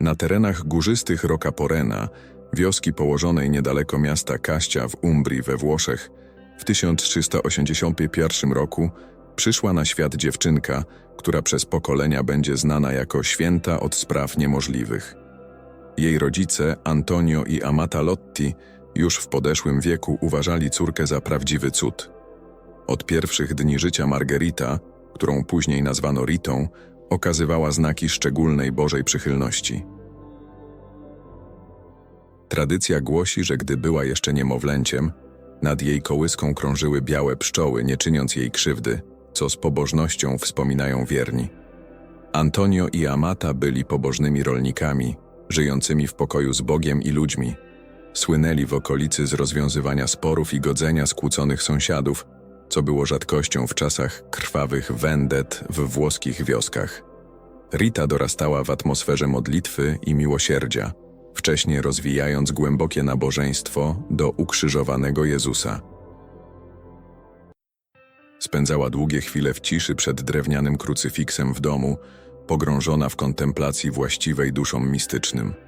Na terenach górzystych Roccaporena, wioski położonej niedaleko miasta Kaścia w Umbrii we Włoszech, w 1381 roku przyszła na świat dziewczynka, która przez pokolenia będzie znana jako święta od spraw niemożliwych. Jej rodzice, Antonio i Amata Lotti, już w podeszłym wieku uważali córkę za prawdziwy cud. Od pierwszych dni życia Margerita, którą później nazwano Ritą, okazywała znaki szczególnej Bożej przychylności. Tradycja głosi, że gdy była jeszcze niemowlęciem, nad jej kołyską krążyły białe pszczoły, nie czyniąc jej krzywdy, co z pobożnością wspominają wierni. Antonio i Amata byli pobożnymi rolnikami, żyjącymi w pokoju z Bogiem i ludźmi. Słynęli w okolicy z rozwiązywania sporów i godzenia skłóconych sąsiadów, co było rzadkością w czasach krwawych wendet w włoskich wioskach. Rita dorastała w atmosferze modlitwy i miłosierdzia, wcześniej rozwijając głębokie nabożeństwo do ukrzyżowanego Jezusa. Spędzała długie chwile w ciszy przed drewnianym krucyfiksem w domu, pogrążona w kontemplacji właściwej duszom mistycznym.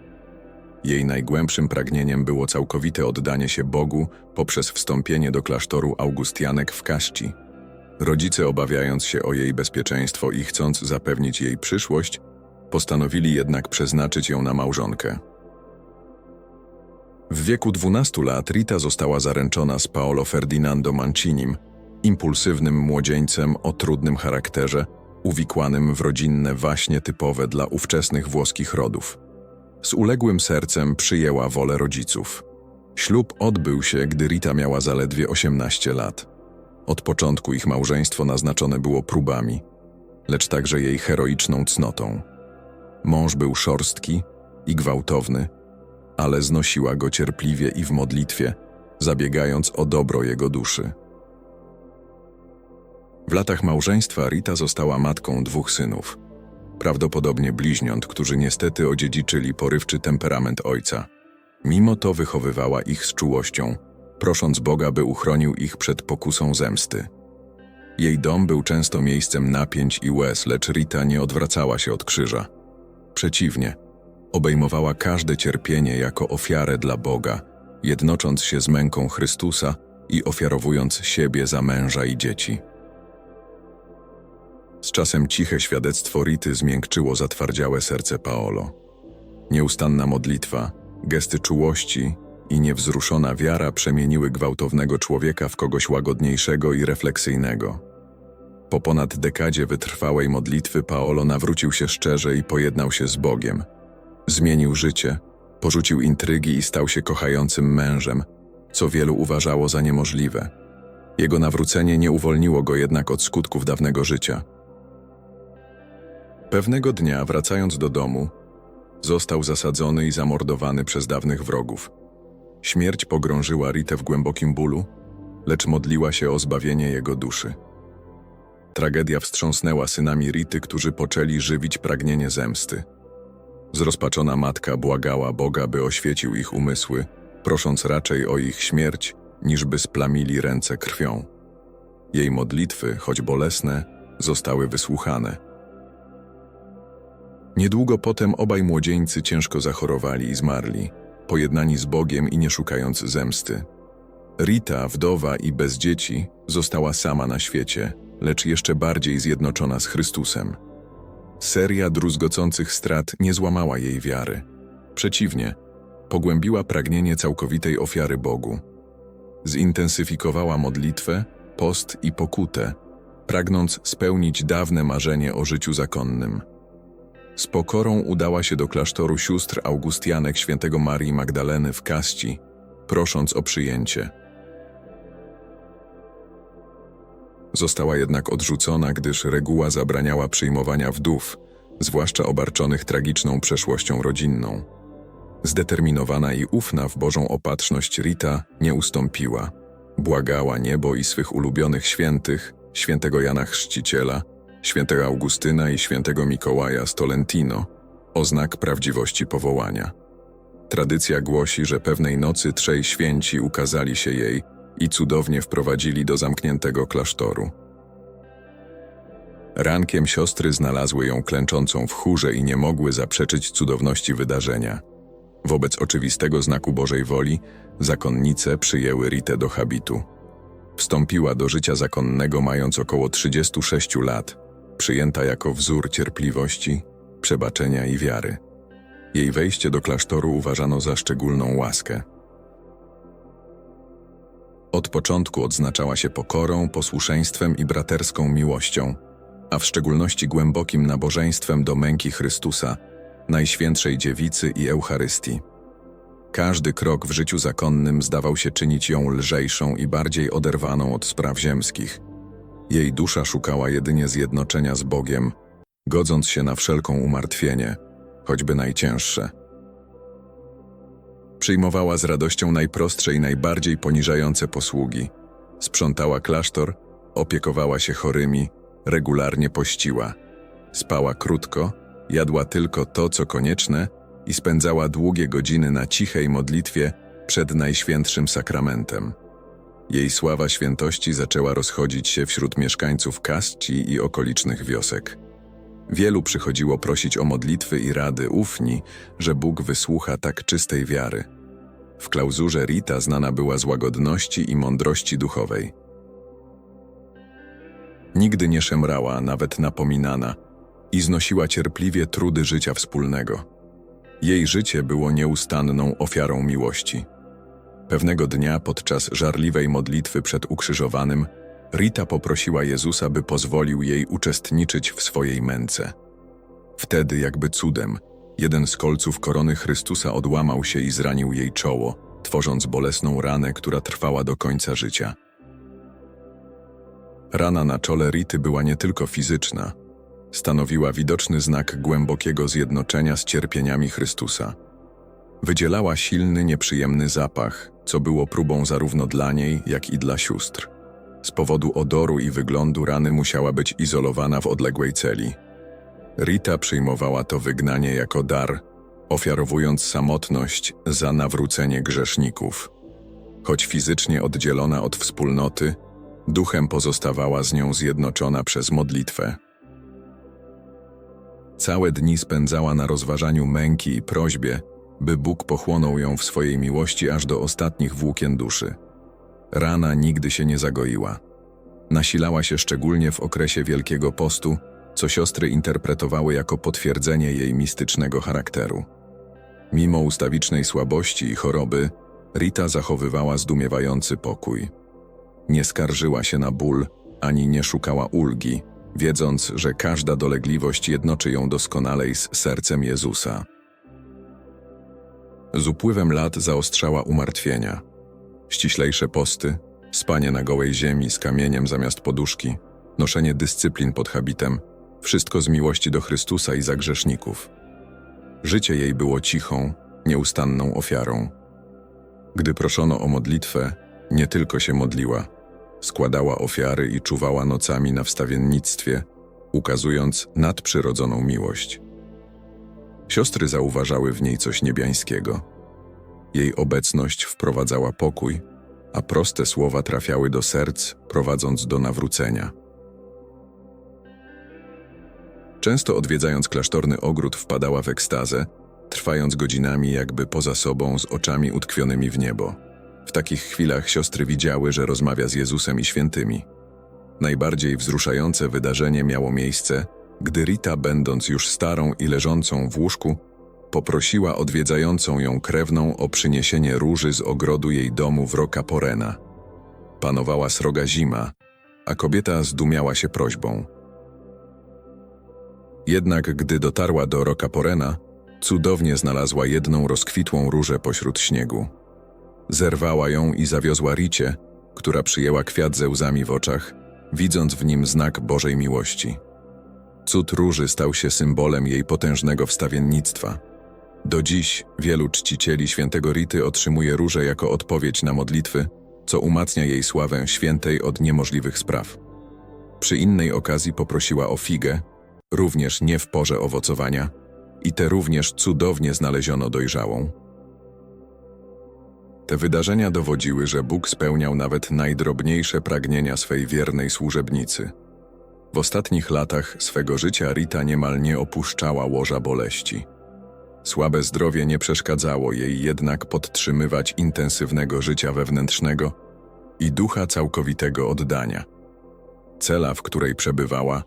Jej najgłębszym pragnieniem było całkowite oddanie się Bogu poprzez wstąpienie do klasztoru Augustianek w Kaści. Rodzice, obawiając się o jej bezpieczeństwo i chcąc zapewnić jej przyszłość, postanowili jednak przeznaczyć ją na małżonkę. W wieku 12 lat Rita została zaręczona z Paolo Ferdinando Mancinim, impulsywnym młodzieńcem o trudnym charakterze, uwikłanym w rodzinne waśnie typowe dla ówczesnych włoskich rodów. Z uległym sercem przyjęła wolę rodziców. Ślub odbył się, gdy Rita miała zaledwie 18 lat. Od początku ich małżeństwo naznaczone było próbami, lecz także jej heroiczną cnotą. Mąż był szorstki i gwałtowny, ale znosiła go cierpliwie i w modlitwie, zabiegając o dobro jego duszy. W latach małżeństwa Rita została matką dwóch synów, prawdopodobnie bliźniąt, którzy niestety odziedziczyli porywczy temperament ojca. Mimo to wychowywała ich z czułością, prosząc Boga, by uchronił ich przed pokusą zemsty. Jej dom był często miejscem napięć i łez, lecz Rita nie odwracała się od krzyża. Przeciwnie, obejmowała każde cierpienie jako ofiarę dla Boga, jednocząc się z męką Chrystusa i ofiarowując siebie za męża i dzieci. Z czasem ciche świadectwo Rity zmiękczyło zatwardziałe serce Paolo. Nieustanna modlitwa, gesty czułości i niewzruszona wiara przemieniły gwałtownego człowieka w kogoś łagodniejszego i refleksyjnego. Po ponad dekadzie wytrwałej modlitwy Paolo nawrócił się szczerze i pojednał się z Bogiem. Zmienił życie, porzucił intrygi i stał się kochającym mężem, co wielu uważało za niemożliwe. Jego nawrócenie nie uwolniło go jednak od skutków dawnego życia. Pewnego dnia, wracając do domu, został zasadzony i zamordowany przez dawnych wrogów. Śmierć pogrążyła Ritę w głębokim bólu, lecz modliła się o zbawienie jego duszy. Tragedia wstrząsnęła synami Rity, którzy poczęli żywić pragnienie zemsty. Zrozpaczona matka błagała Boga, by oświecił ich umysły, prosząc raczej o ich śmierć, niż by splamili ręce krwią. Jej modlitwy, choć bolesne, zostały wysłuchane. Niedługo potem obaj młodzieńcy ciężko zachorowali i zmarli, pojednani z Bogiem i nie szukając zemsty. Rita, wdowa i bez dzieci, została sama na świecie, lecz jeszcze bardziej zjednoczona z Chrystusem. Seria druzgocących strat nie złamała jej wiary. Przeciwnie, pogłębiła pragnienie całkowitej ofiary Bogu. Zintensyfikowała modlitwę, post i pokutę, pragnąc spełnić dawne marzenie o życiu zakonnym. Z pokorą udała się do klasztoru sióstr Augustianek świętego Marii Magdaleny w Kaści, prosząc o przyjęcie. Została jednak odrzucona, gdyż reguła zabraniała przyjmowania wdów, zwłaszcza obarczonych tragiczną przeszłością rodzinną. Zdeterminowana i ufna w Bożą opatrzność Rita nie ustąpiła. Błagała niebo i swych ulubionych świętych, świętego Jana Chrzciciela, świętego Augustyna i świętego Mikołaja z Tolentino, prawdziwości powołania. Tradycja głosi, że pewnej nocy trzej święci ukazali się jej i cudownie wprowadzili do zamkniętego klasztoru. Rankiem siostry znalazły ją klęczącą w chórze i nie mogły zaprzeczyć cudowności wydarzenia. Wobec oczywistego znaku Bożej woli, zakonnice przyjęły Ritę do habitu. Wstąpiła do życia zakonnego mając około 36 lat, przyjęta jako wzór cierpliwości, przebaczenia i wiary. Jej wejście do klasztoru uważano za szczególną łaskę. Od początku odznaczała się pokorą, posłuszeństwem i braterską miłością, a w szczególności głębokim nabożeństwem do męki Chrystusa, Najświętszej Dziewicy i Eucharystii. Każdy krok w życiu zakonnym zdawał się czynić ją lżejszą i bardziej oderwaną od spraw ziemskich. Jej dusza szukała jedynie zjednoczenia z Bogiem, godząc się na wszelką umartwienie, choćby najcięższe. Przyjmowała z radością najprostsze i najbardziej poniżające posługi. Sprzątała klasztor, opiekowała się chorymi, regularnie pościła. Spała krótko, jadła tylko to, co konieczne i spędzała długie godziny na cichej modlitwie przed Najświętszym Sakramentem. Jej sława świętości zaczęła rozchodzić się wśród mieszkańców Kasci i okolicznych wiosek. Wielu przychodziło prosić o modlitwy i rady ufni, że Bóg wysłucha tak czystej wiary. W klauzurze Rita znana była z łagodności i mądrości duchowej. Nigdy nie szemrała, nawet napominana, i znosiła cierpliwie trudy życia wspólnego. Jej życie było nieustanną ofiarą miłości. Pewnego dnia podczas żarliwej modlitwy przed ukrzyżowanym, Rita poprosiła Jezusa, by pozwolił jej uczestniczyć w swojej męce. Wtedy, jakby cudem, jeden z kolców korony Chrystusa odłamał się i zranił jej czoło, tworząc bolesną ranę, która trwała do końca życia. Rana na czole Rity była nie tylko fizyczna, stanowiła widoczny znak głębokiego zjednoczenia z cierpieniami Chrystusa. Wydzielała silny, nieprzyjemny zapach, co było próbą zarówno dla niej, jak i dla sióstr. Z powodu odoru i wyglądu rany musiała być izolowana w odległej celi. Rita przyjmowała to wygnanie jako dar, ofiarowując samotność za nawrócenie grzeszników. Choć fizycznie oddzielona od wspólnoty, duchem pozostawała z nią zjednoczona przez modlitwę. Całe dni spędzała na rozważaniu męki i prośbie, by Bóg pochłonął ją w swojej miłości aż do ostatnich włókien duszy. Rana nigdy się nie zagoiła. Nasilała się szczególnie w okresie Wielkiego Postu, co siostry interpretowały jako potwierdzenie jej mistycznego charakteru. Mimo ustawicznej słabości i choroby, Rita zachowywała zdumiewający pokój. Nie skarżyła się na ból, ani nie szukała ulgi, wiedząc, że każda dolegliwość jednoczy ją doskonalej z sercem Jezusa. Z upływem lat zaostrzała umartwienia. Ściślejsze posty, spanie na gołej ziemi z kamieniem zamiast poduszki, noszenie dyscyplin pod habitem, wszystko z miłości do Chrystusa i za grzeszników. Życie jej było cichą, nieustanną ofiarą. Gdy proszono o modlitwę, nie tylko się modliła, składała ofiary i czuwała nocami na wstawiennictwie, ukazując nadprzyrodzoną miłość. Siostry zauważały w niej coś niebiańskiego. Jej obecność wprowadzała pokój, a proste słowa trafiały do serc, prowadząc do nawrócenia. Często odwiedzając klasztorny ogród wpadała w ekstazę, trwając godzinami jakby poza sobą z oczami utkwionymi w niebo. W takich chwilach siostry widziały, że rozmawia z Jezusem i świętymi. Najbardziej wzruszające wydarzenie miało miejsce, gdy Rita, będąc już starą i leżącą w łóżku, poprosiła odwiedzającą ją krewną o przyniesienie róży z ogrodu jej domu w Roka Porena. Panowała sroga zima, a kobieta zdumiała się prośbą. Jednak gdy dotarła do Roka Porena, cudownie znalazła jedną rozkwitłą różę pośród śniegu. Zerwała ją i zawiozła Ricie, która przyjęła kwiat ze łzami w oczach, widząc w nim znak Bożej miłości. Cud róży stał się symbolem jej potężnego wstawiennictwa. Do dziś wielu czcicieli świętego Rity otrzymuje różę jako odpowiedź na modlitwy, co umacnia jej sławę świętej od niemożliwych spraw. Przy innej okazji poprosiła o figę, również nie w porze owocowania, i tę również cudownie znaleziono dojrzałą. Te wydarzenia dowodziły, że Bóg spełniał nawet najdrobniejsze pragnienia swej wiernej służebnicy. W ostatnich latach swego życia Rita niemal nie opuszczała łoża boleści. Słabe zdrowie nie przeszkadzało jej jednak podtrzymywać intensywnego życia wewnętrznego i ducha całkowitego oddania. Cela, w której przebywała,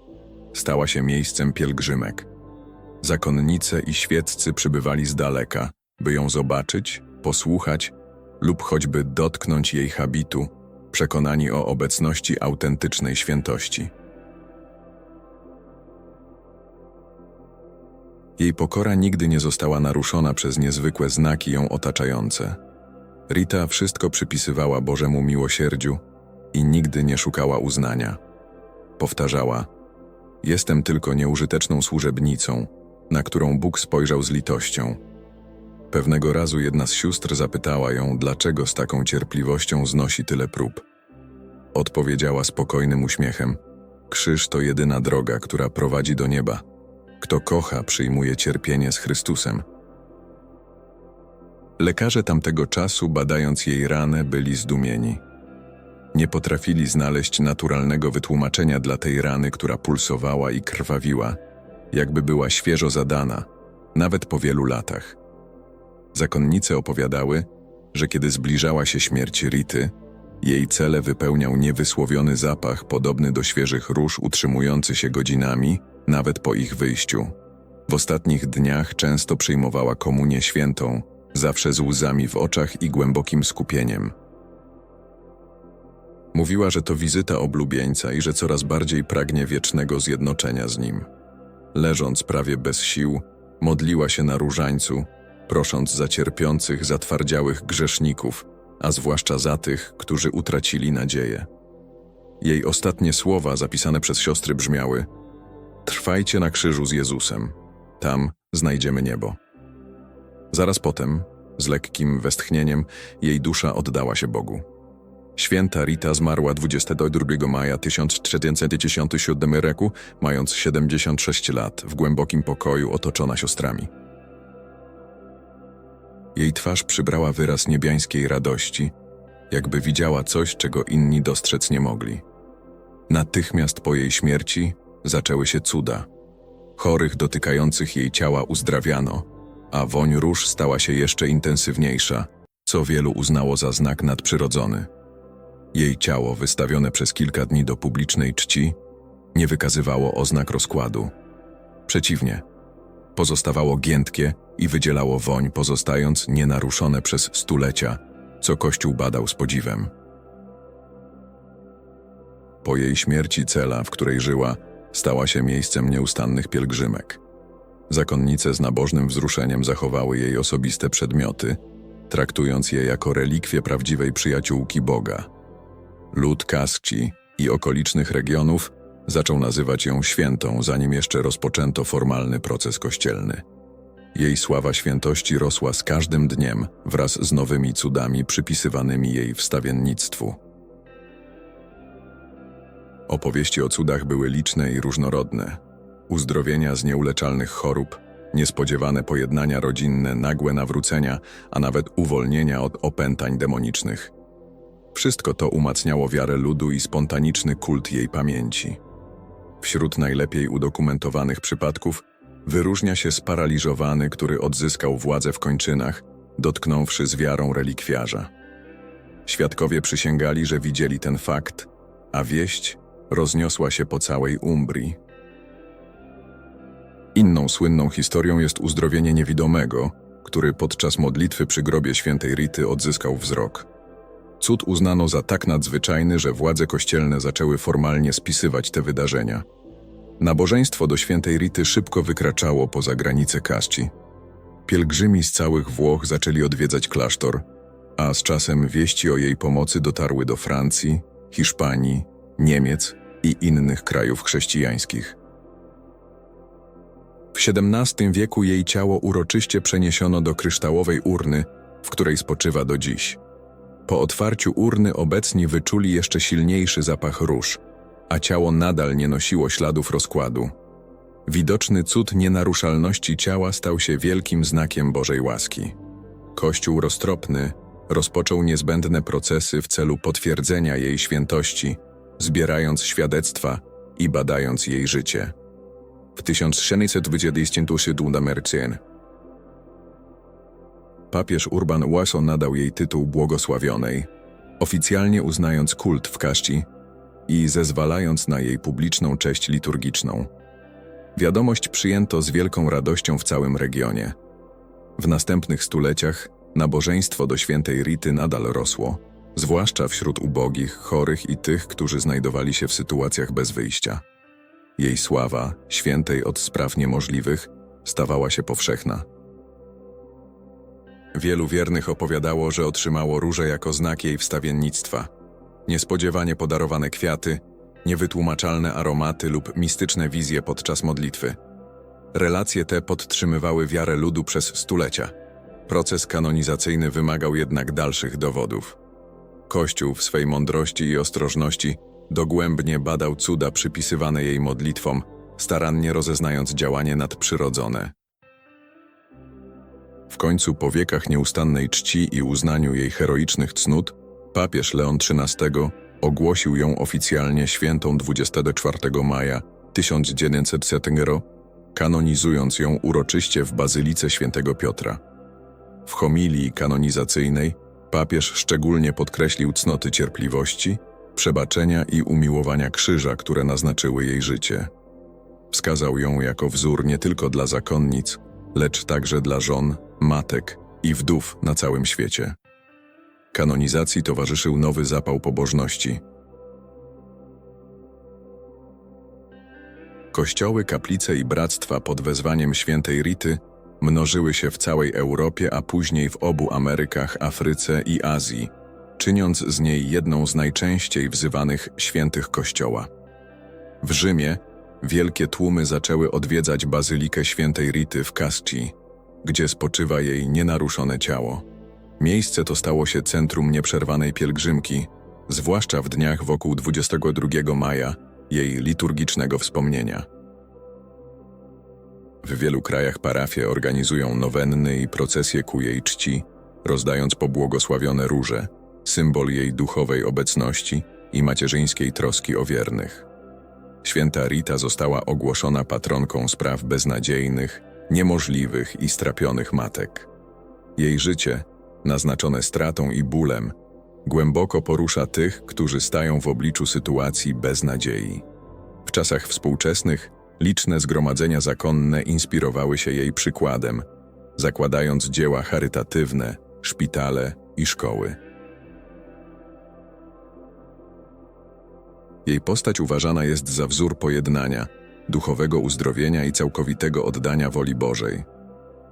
stała się miejscem pielgrzymek. Zakonnice i świeccy przybywali z daleka, by ją zobaczyć, posłuchać lub choćby dotknąć jej habitu, przekonani o obecności autentycznej świętości. Jej pokora nigdy nie została naruszona przez niezwykłe znaki ją otaczające. Rita wszystko przypisywała Bożemu miłosierdziu i nigdy nie szukała uznania. Powtarzała: Jestem tylko nieużyteczną służebnicą, na którą Bóg spojrzał z litością. Pewnego razu jedna z sióstr zapytała ją, dlaczego z taką cierpliwością znosi tyle prób. Odpowiedziała spokojnym uśmiechem: Krzyż to jedyna droga, która prowadzi do nieba. Kto kocha, przyjmuje cierpienie z Chrystusem. Lekarze tamtego czasu, badając jej ranę, byli zdumieni. Nie potrafili znaleźć naturalnego wytłumaczenia dla tej rany, która pulsowała i krwawiła, jakby była świeżo zadana, nawet po wielu latach. Zakonnice opowiadały, że kiedy zbliżała się śmierć Rity, jej cele wypełniał niewysłowiony zapach podobny do świeżych róż utrzymujący się godzinami, nawet po ich wyjściu. W ostatnich dniach często przyjmowała komunię świętą, zawsze z łzami w oczach i głębokim skupieniem. Mówiła, że to wizyta oblubieńca i że coraz bardziej pragnie wiecznego zjednoczenia z nim. Leżąc prawie bez sił, modliła się na różańcu, prosząc za cierpiących, zatwardziałych grzeszników, a zwłaszcza za tych, którzy utracili nadzieję. Jej ostatnie słowa zapisane przez siostry brzmiały: Trwajcie na krzyżu z Jezusem, tam znajdziemy niebo. Zaraz potem, z lekkim westchnieniem, jej dusza oddała się Bogu. Święta Rita zmarła 22 maja 1497 roku, mając 76 lat, w głębokim pokoju otoczona siostrami. Jej twarz przybrała wyraz niebiańskiej radości, jakby widziała coś, czego inni dostrzec nie mogli. Natychmiast po jej śmierci zaczęły się cuda. Chorych dotykających jej ciała uzdrawiano, a woń róż stała się jeszcze intensywniejsza, co wielu uznało za znak nadprzyrodzony. Jej ciało, wystawione przez kilka dni do publicznej czci, nie wykazywało oznak rozkładu. Przeciwnie, pozostawało giętkie i wydzielało woń, pozostając nienaruszone przez stulecia, co Kościół badał z podziwem. Po jej śmierci cela, w której żyła, stała się miejscem nieustannych pielgrzymek. Zakonnice z nabożnym wzruszeniem zachowały jej osobiste przedmioty, traktując je jako relikwie prawdziwej przyjaciółki Boga. Lud Kaskci i okolicznych regionów zaczął nazywać ją świętą, zanim jeszcze rozpoczęto formalny proces kościelny. Jej sława świętości rosła z każdym dniem wraz z nowymi cudami przypisywanymi jej wstawiennictwu. Opowieści o cudach były liczne i różnorodne. Uzdrowienia z nieuleczalnych chorób, niespodziewane pojednania rodzinne, nagłe nawrócenia, a nawet uwolnienia od opętań demonicznych. Wszystko to umacniało wiarę ludu i spontaniczny kult jej pamięci. Wśród najlepiej udokumentowanych przypadków wyróżnia się sparaliżowany, który odzyskał władzę w kończynach, dotknąwszy z wiarą relikwiarza. Świadkowie przysięgali, że widzieli ten fakt, a wieść rozniosła się po całej Umbrii. Inną słynną historią jest uzdrowienie niewidomego, który podczas modlitwy przy grobie świętej Rity odzyskał wzrok. Cud uznano za tak nadzwyczajny, że władze kościelne zaczęły formalnie spisywać te wydarzenia. Nabożeństwo do świętej Rity szybko wykraczało poza granice Kasci. Pielgrzymi z całych Włoch zaczęli odwiedzać klasztor, a z czasem wieści o jej pomocy dotarły do Francji, Hiszpanii, Niemiec i innych krajów chrześcijańskich. W XVII wieku jej ciało uroczyście przeniesiono do kryształowej urny, w której spoczywa do dziś. Po otwarciu urny obecni wyczuli jeszcze silniejszy zapach róż, a ciało nadal nie nosiło śladów rozkładu. Widoczny cud nienaruszalności ciała stał się wielkim znakiem Bożej łaski. Kościół roztropny rozpoczął niezbędne procesy w celu potwierdzenia jej świętości, zbierając świadectwa i badając jej życie. W 1627 Mercien papież Urban Łaso nadał jej tytuł błogosławionej, oficjalnie uznając kult w Kaszci i zezwalając na jej publiczną cześć liturgiczną. Wiadomość przyjęto z wielką radością w całym regionie. W następnych stuleciach nabożeństwo do świętej Rity nadal rosło, zwłaszcza wśród ubogich, chorych i tych, którzy znajdowali się w sytuacjach bez wyjścia. Jej sława, świętej od spraw niemożliwych, stawała się powszechna. Wielu wiernych opowiadało, że otrzymało róże jako znak jej wstawiennictwa. Niespodziewanie podarowane kwiaty, niewytłumaczalne aromaty lub mistyczne wizje podczas modlitwy. Relacje te podtrzymywały wiarę ludu przez stulecia. Proces kanonizacyjny wymagał jednak dalszych dowodów. Kościół w swej mądrości i ostrożności dogłębnie badał cuda przypisywane jej modlitwom, starannie rozeznając działanie nadprzyrodzone. W końcu po wiekach nieustannej czci i uznaniu jej heroicznych cnót, papież Leon XIII ogłosił ją oficjalnie świętą 24 maja 1900 roku, kanonizując ją uroczyście w Bazylice Świętego Piotra. W homilii kanonizacyjnej papież szczególnie podkreślił cnoty cierpliwości, przebaczenia i umiłowania krzyża, które naznaczyły jej życie. Wskazał ją jako wzór nie tylko dla zakonnic, lecz także dla żon, matek i wdów na całym świecie. Kanonizacji towarzyszył nowy zapał pobożności. Kościoły, kaplice i bractwa pod wezwaniem świętej Rity mnożyły się w całej Europie, a później w obu Amerykach, Afryce i Azji, czyniąc z niej jedną z najczęściej wzywanych świętych Kościoła. W Rzymie wielkie tłumy zaczęły odwiedzać bazylikę świętej Rity w Casci, gdzie spoczywa jej nienaruszone ciało. Miejsce to stało się centrum nieprzerwanej pielgrzymki, zwłaszcza w dniach wokół 22 maja, jej liturgicznego wspomnienia. W wielu krajach parafie organizują nowenny i procesje ku jej czci, rozdając pobłogosławione róże, symbol jej duchowej obecności i macierzyńskiej troski o wiernych. Święta Rita została ogłoszona patronką spraw beznadziejnych, niemożliwych i strapionych matek. Jej życie, naznaczone stratą i bólem, głęboko porusza tych, którzy stają w obliczu sytuacji bez nadziei. W czasach współczesnych liczne zgromadzenia zakonne inspirowały się jej przykładem, zakładając dzieła charytatywne, szpitale i szkoły. Jej postać uważana jest za wzór pojednania, duchowego uzdrowienia i całkowitego oddania woli Bożej.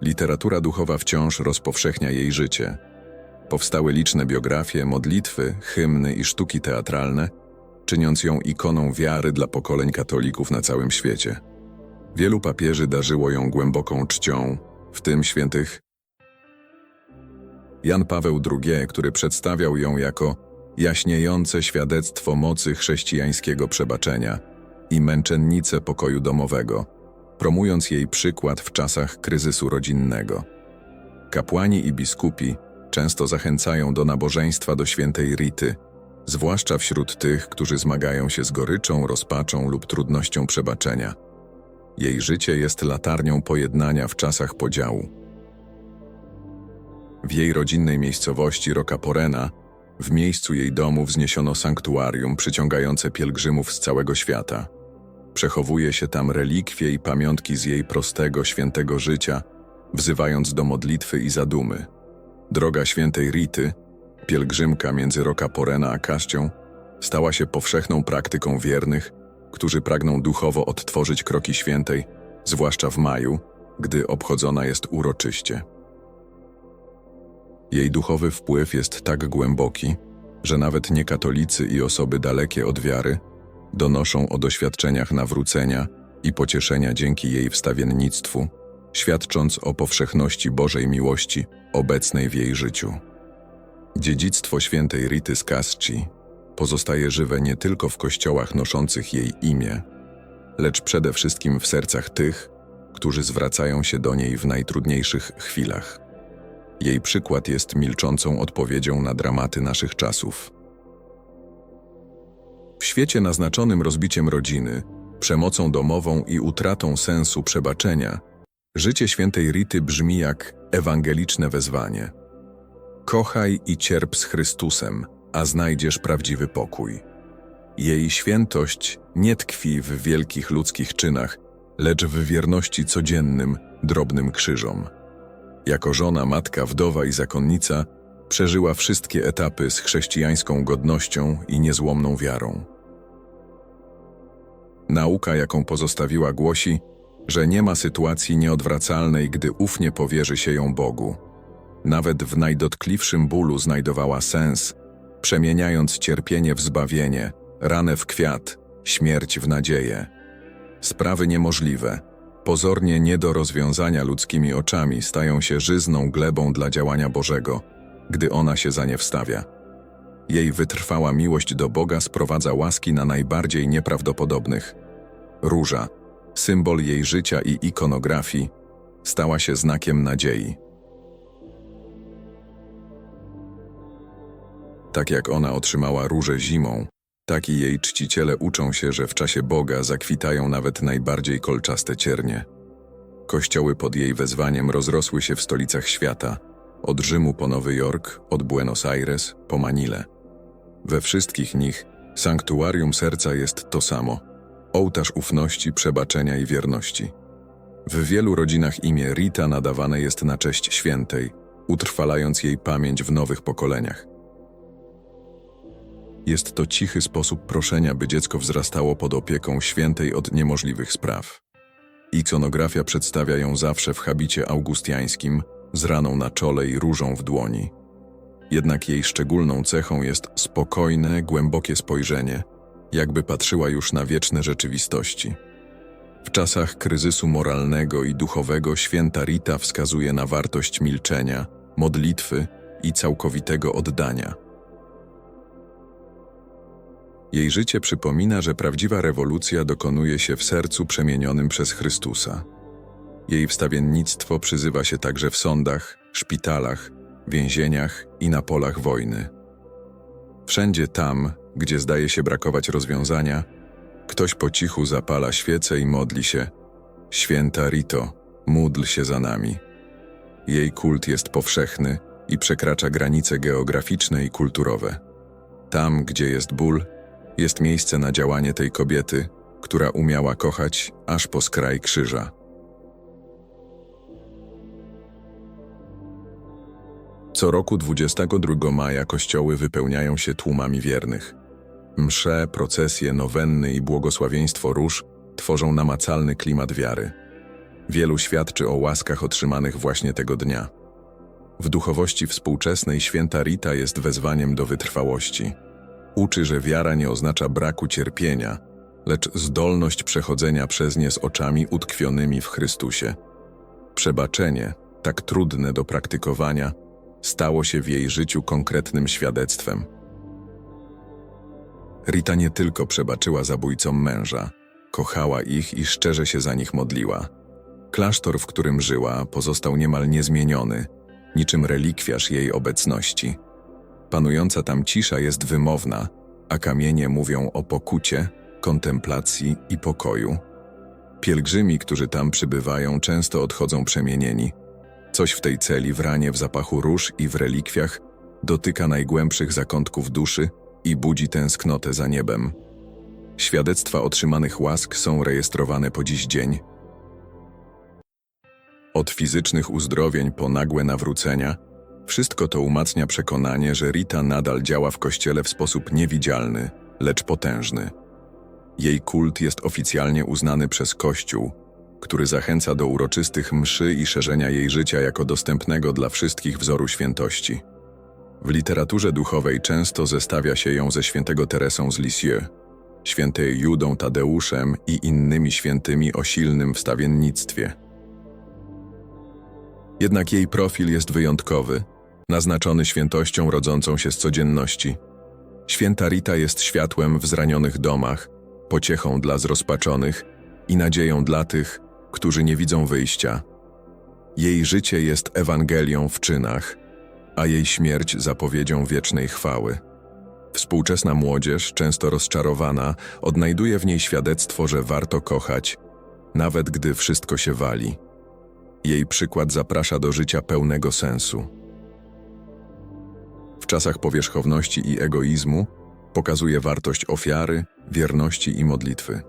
Literatura duchowa wciąż rozpowszechnia jej życie. Powstały liczne biografie, modlitwy, hymny i sztuki teatralne, czyniąc ją ikoną wiary dla pokoleń katolików na całym świecie. Wielu papieży darzyło ją głęboką czcią, w tym świętych Jan Paweł II, który przedstawiał ją jako jaśniejące świadectwo mocy chrześcijańskiego przebaczenia i męczennicę pokoju domowego, promując jej przykład w czasach kryzysu rodzinnego. Kapłani i biskupi często zachęcają do nabożeństwa do świętej Rity, zwłaszcza wśród tych, którzy zmagają się z goryczą, rozpaczą lub trudnością przebaczenia. Jej życie jest latarnią pojednania w czasach podziału. W jej rodzinnej miejscowości Rocaporena, w miejscu jej domu wzniesiono sanktuarium przyciągające pielgrzymów z całego świata. Przechowuje się tam relikwie i pamiątki z jej prostego, świętego życia, wzywając do modlitwy i zadumy. Droga świętej Rity, pielgrzymka między Rocaporena a Kaścią, stała się powszechną praktyką wiernych, którzy pragną duchowo odtworzyć kroki świętej, zwłaszcza w maju, gdy obchodzona jest uroczyście. Jej duchowy wpływ jest tak głęboki, że nawet niekatolicy i osoby dalekie od wiary donoszą o doświadczeniach nawrócenia i pocieszenia dzięki jej wstawiennictwu, świadcząc o powszechności Bożej miłości obecnej w jej życiu. Dziedzictwo świętej Rity z Casci pozostaje żywe nie tylko w kościołach noszących jej imię, lecz przede wszystkim w sercach tych, którzy zwracają się do niej w najtrudniejszych chwilach. Jej przykład jest milczącą odpowiedzią na dramaty naszych czasów. W świecie naznaczonym rozbiciem rodziny, przemocą domową i utratą sensu przebaczenia, życie świętej Rity brzmi jak ewangeliczne wezwanie. Kochaj i cierp z Chrystusem, a znajdziesz prawdziwy pokój. Jej świętość nie tkwi w wielkich ludzkich czynach, lecz w wierności codziennym, drobnym krzyżom. Jako żona, matka, wdowa i zakonnica przeżyła wszystkie etapy z chrześcijańską godnością i niezłomną wiarą. Nauka, jaką pozostawiła, głosi, że nie ma sytuacji nieodwracalnej, gdy ufnie powierzy się ją Bogu. Nawet w najdotkliwszym bólu znajdowała sens, przemieniając cierpienie w zbawienie, ranę w kwiat, śmierć w nadzieję. Sprawy niemożliwe, pozornie nie do rozwiązania ludzkimi oczami, stają się żyzną glebą dla działania Bożego, gdy ona się za nie wstawia. Jej wytrwała miłość do Boga sprowadza łaski na najbardziej nieprawdopodobnych. Róża, symbol jej życia i ikonografii, stała się znakiem nadziei. Tak jak ona otrzymała różę zimą, tak i jej czciciele uczą się, że w czasie Boga zakwitają nawet najbardziej kolczaste ciernie. Kościoły pod jej wezwaniem rozrosły się w stolicach świata, od Rzymu po Nowy Jork, od Buenos Aires po Manilę. We wszystkich nich sanktuarium serca jest to samo ołtarz ufności, przebaczenia i wierności. W wielu rodzinach imię Rita nadawane jest na cześć świętej, utrwalając jej pamięć w nowych pokoleniach. Jest to cichy sposób proszenia, by dziecko wzrastało pod opieką świętej od niemożliwych spraw. Ikonografia przedstawia ją zawsze w habicie augustiańskim, z raną na czole i różą w dłoni. Jednak jej szczególną cechą jest spokojne, głębokie spojrzenie, jakby patrzyła już na wieczne rzeczywistości. W czasach kryzysu moralnego i duchowego święta Rita wskazuje na wartość milczenia, modlitwy i całkowitego oddania. Jej życie przypomina, że prawdziwa rewolucja dokonuje się w sercu przemienionym przez Chrystusa. Jej wstawiennictwo przyzywa się także w sądach, szpitalach, więzieniach i na polach wojny. Wszędzie tam, gdzie zdaje się brakować rozwiązania, ktoś po cichu zapala świecę i modli się: Święta Rito, módl się za nami. Jej kult jest powszechny i przekracza granice geograficzne i kulturowe. Tam, gdzie jest ból, jest miejsce na działanie tej kobiety, która umiała kochać aż po skraj krzyża. Co roku 22 maja kościoły wypełniają się tłumami wiernych. Msze, procesje, nowenny i błogosławieństwo róż tworzą namacalny klimat wiary. Wielu świadczy o łaskach otrzymanych właśnie tego dnia. W duchowości współczesnej święta Rita jest wezwaniem do wytrwałości. Uczy, że wiara nie oznacza braku cierpienia, lecz zdolność przechodzenia przez nie z oczami utkwionymi w Chrystusie. Przebaczenie, tak trudne do praktykowania, stało się w jej życiu konkretnym świadectwem. Rita nie tylko przebaczyła zabójcom męża, kochała ich i szczerze się za nich modliła. Klasztor, w którym żyła, pozostał niemal niezmieniony, niczym relikwiarz jej obecności. Panująca tam cisza jest wymowna, a kamienie mówią o pokucie, kontemplacji i pokoju. Pielgrzymi, którzy tam przybywają, często odchodzą przemienieni. Coś w tej celi, w ranie, w zapachu róż i w relikwiach dotyka najgłębszych zakątków duszy i budzi tęsknotę za niebem. Świadectwa otrzymanych łask są rejestrowane po dziś dzień. Od fizycznych uzdrowień po nagłe nawrócenia, wszystko to umacnia przekonanie, że Rita nadal działa w kościele w sposób niewidzialny, lecz potężny. Jej kult jest oficjalnie uznany przez Kościół, który zachęca do uroczystych mszy i szerzenia jej życia jako dostępnego dla wszystkich wzoru świętości. W literaturze duchowej często zestawia się ją ze świętego Teresą z Lisieux, świętej Judą Tadeuszem i innymi świętymi o silnym wstawiennictwie. Jednak jej profil jest wyjątkowy, naznaczony świętością rodzącą się z codzienności. Święta Rita jest światłem w zranionych domach, pociechą dla zrozpaczonych i nadzieją dla tych, którzy nie widzą wyjścia. Jej życie jest Ewangelią w czynach, a jej śmierć zapowiedzią wiecznej chwały. Współczesna młodzież, często rozczarowana, odnajduje w niej świadectwo, że warto kochać, nawet gdy wszystko się wali. Jej przykład zaprasza do życia pełnego sensu. Czasach powierzchowności i egoizmu pokazuje wartość ofiary, wierności i modlitwy.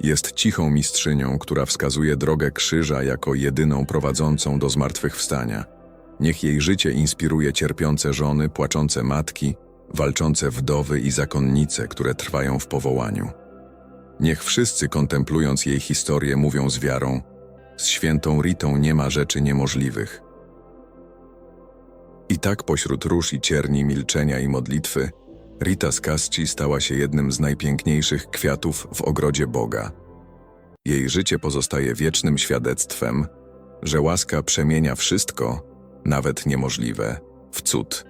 Jest cichą mistrzynią, która wskazuje drogę krzyża jako jedyną prowadzącą do zmartwychwstania. Niech jej życie inspiruje cierpiące żony, płaczące matki, walczące wdowy i zakonnice, które trwają w powołaniu. Niech wszyscy kontemplując jej historię mówią z wiarą: Z świętą Ritą nie ma rzeczy niemożliwych. I tak pośród róż i cierni milczenia i modlitwy, Rita z Casci stała się jednym z najpiękniejszych kwiatów w ogrodzie Boga. Jej życie pozostaje wiecznym świadectwem, że łaska przemienia wszystko, nawet niemożliwe, w cud.